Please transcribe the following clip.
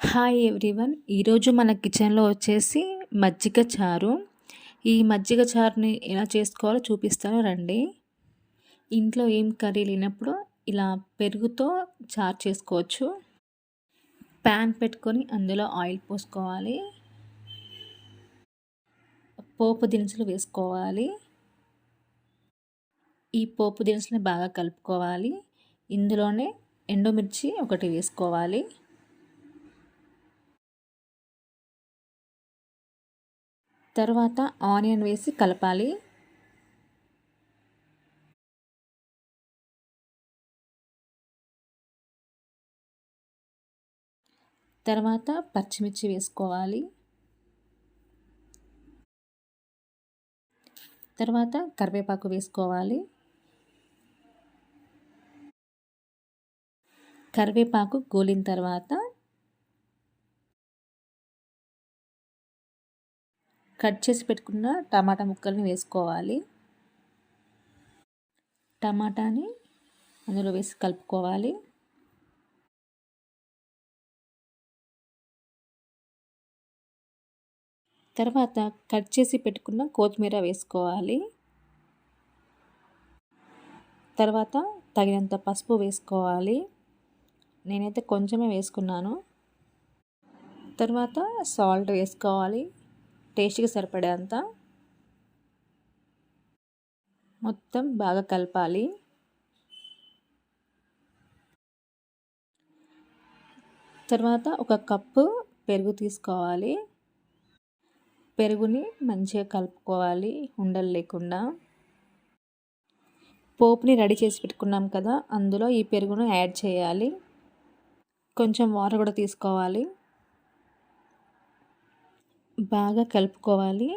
Hi everyone ఈరోజు మన కిచెన్లో వచ్చేసి మజ్జిగ చారు. ఈ మజ్జిగ చారుని ఎలా చేసుకోవాలో చూపిస్తాను రండి. ఇంట్లో ఏం కర్రీ లేనప్పుడు ఇలా పెరుగుతో చారు చేసుకోవచ్చు. ప్యాన్ పెట్టుకొని అందులో ఆయిల్ పోసుకోవాలి. పోపు దినుసులు వేసుకోవాలి. ఈ పోపు దినుసుని బాగా కలుపుకోవాలి. ఇందులోనే ఎండుమిర్చి ఒకటి వేసుకోవాలి. తర్వాత ఆనియన్ వేసి కలపాలి. తర్వాత పచ్చిమిర్చి వేసుకోవాలి. తర్వాత కరివేపాకు వేసుకోవాలి. కరివేపాకు గోలిన తర్వాత కట్ చేసి పెట్టుకున్న టమాటా ముక్కల్ని వేసుకోవాలి. టమాటాని అందులో వేసి కలుపుకోవాలి. తర్వాత కట్ చేసి పెట్టుకున్న కొత్తిమీర వేసుకోవాలి. తర్వాత తగినంత పసుపు వేసుకోవాలి. నేనైతే కొంచెమే వేసుకున్నాను. తర్వాత సాల్ట్ వేసుకోవాలి. టేస్ట్కి సరిపడేంత మొత్తం బాగా కలపాలి. తర్వాత ఒక కప్పు పెరుగు తీసుకోవాలి. పెరుగుని మంచిగా కలుపుకోవాలి ఉండలు లేకుండా. పోపుని రెడీ చేసి పెట్టుకున్నాం కదా అందులో ఈ పెరుగును యాడ్ చేయాలి. కొంచెం వాటర్ కూడా తీసుకోవాలి. బాగా కలుపుకోవాలి.